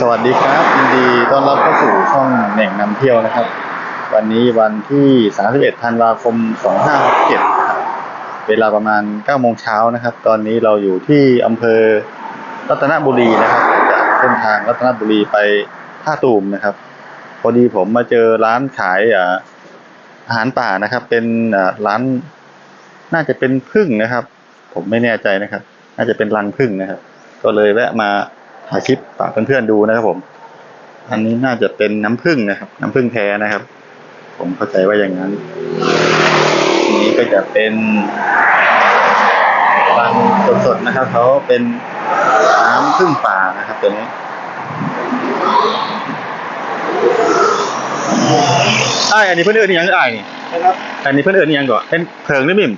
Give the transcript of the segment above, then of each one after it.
สวัสดีครับยินดีต้อนรับเข้าสู่ช่องแหน่งนำเที่ยวนะครับ วันนี้วันที่ 31 ธันวาคม 2567ครับเวลาประมาณ 9 โมงเช้านะครับ ตอนนี้เราอยู่ที่อำเภอรัตนบุรีนะครับจากเส้นทางรัตนบุรีไปท่าตูมนะครับ พอดีผมมาเจอร้านขายอาหารป่านะครับ เป็นร้านน่าจะเป็นพึ่งนะครับ ผมไม่แน่ใจนะครับ น่าจะเป็นรังพึ่งนะครับ ก็เลยแวะมา ถ่ายคลิปฝากเพื่อนๆดูนะครับผม อันนี้น่าจะเป็นน้ำผึ้งนะครับ น้ำผึ้งแท้นะครับ ผมเข้าใจว่าอย่างนั้นอันนี้ก็จะเป็นรังสดๆนะครับเขาเป็นน้ำผึ้งป่านะครับตัวนี้ไอ้ายอันนี้เพื่อนเอิญยังไอ้ายนี่นะครับ อันนี้เพื่อนเอิญยังก่อนเป็นเพิงหรือมิ่ม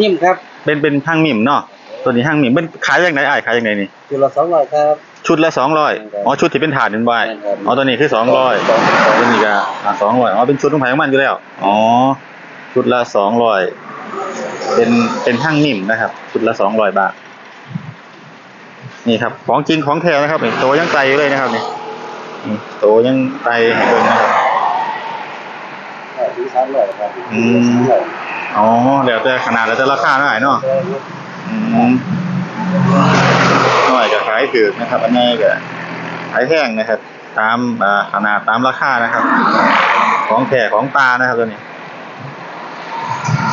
นิ่มครับ เป็นเป็นห้างมิ่มเนาะ ตัวนี้ห้างมิ่มเป็นขายอย่างไรไอ้ายขายอย่างไรนี่ จุดละสองร้อยครับ ชุดละสองร้อยอ๋อชุดที่เป็นถาดเป็นใบใช่ครับ อ๋อตัวนี้คือสองร้อยสองร้อยตัวนี้ก็สองร้อยอ๋อเป็นชุดของไผ่ของมันอยู่แล้ว อ๋อชุดละสองร้อยเป็นเป็นห้างนิ่มนะครับ ชุดละสองร้อยบาท นี่ครับ ของจริงของแท้นะครับนี่โตยังไตอยู่เลยนะครับนี่นี่โตยังไตให้เบิ่งนะครับ ถึงสามร้อยครับอืมอ๋อแล้วแต่ขนาดแล้วแต่ราคาเท่าไหร่เนาะอืม น้อยก็ขายถือนะครับ อันนี้ก็ขายแห้งนะครับ ตามอขนาดตามราคานะครับ ของแท้ของปลานะครับตัวนี้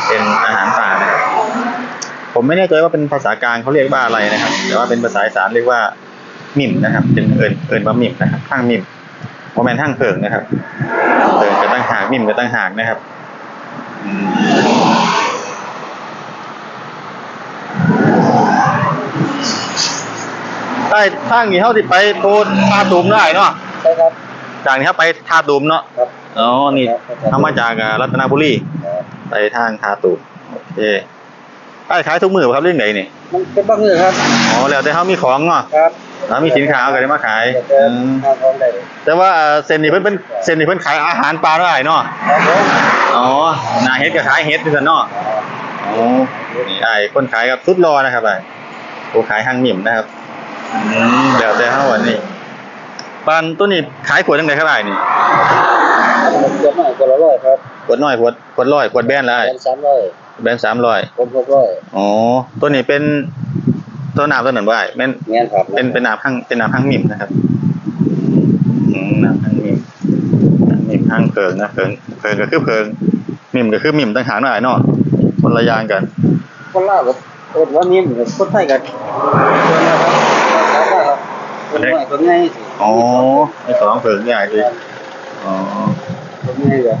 เป็นอาหารป่านะครับผมไม่แน่ใจว่าเป็นภาษากลางเขาเรียกว่าอะไรนะครับ แต่ว่าเป็นภาษาอีสานเรียกว่ามิ่มนะครับ เป็นเอินเอินว่ามิ่มนะครับข้างมิ่มโมเมนข้างเพิงนะครับเพิงก็ตั้งหากมิ่มก็ตั้งหากนะครับ อืม ใต้ทางนี้เขาสิไปโพนท่าตูมได้เนาะใช่ครับ จากนี้ครับไปท่าตูมเนาะครับอ๋อนี่ครับทำมาจากอ่ารัตนบุรีครับไปทางท่าตูมโอเคไอ้ขายทุกมือบ่ครับเรื่องไหนนี่มันเป็นบ้างเลยครับอ๋อแล้วแต่เขามีของเนาะครับแล้วมีสินค้าเอาก็ได้มาขายแต่อืมทางของได้แต่ว่าอ่าเซนนี่เพิ่นเป็นเซนนี่เพิ่นขายอาหารปลาได้เนาะครับผมอ๋อหนาเฮ็ดก็ขายเฮ็ดด้วยกันเนาะอ๋อนี่ไอ้คนขายกับสุดรอนะครับไอ้ผู้ขายห้างหมิ่มนะครับ อืมแล้วแต่เขาอันนี้ปานตัวนี้ขายขวดจังไดครับไอ้นี่มันเกินหน่อยคนละร้อยครับขวดน้อยขวดขวดร้อยขวดแบนแล้วเป็นสามร้อยแบนสามร้อยคนหกร้อยอ๋อตัวนี้เป็นตัวน้ำตัวนั้นว่าเป็นเงี้ยครับเป็นเป็นน้ำห้างเป็นน้ำห้างมิมนะครับอืมน้ำห้างมิมน้ำมิมห้างเพิงนะเพิงเพิงก็คือเพิงมิมก็คือมิมต่างหากหน่อยเนาะคนละอย่างกัน คนลาวกับคนว่านิ่มกับคนไทยกับคนนะครับครับ คนน้อยคนง่ายสิอ๋อไอ้สองเพิงใหญ่เลยอ๋อคนง่ายแบบ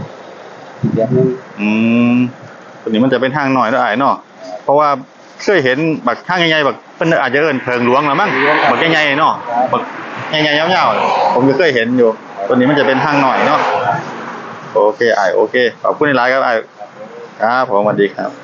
แบบนึงอืมตัวนี้มันจะเป็นห้างหน่อยเนาะไอ้เนาะเพราะว่าเคยเห็นบักห้างใหญ่ๆบักเป็นอาจจะเอินเพิงหลวงแล้วมั้งบักใหญ่ๆเนาะบักใหญ่ๆยาวๆผมก็เคยเห็นอยู่ ตัวนี้มันจะเป็นห้างหน่อยเนาะโอเคไอ้โอเคขอบคุณหลายครับไอ้ครับผมสวัสดีครับ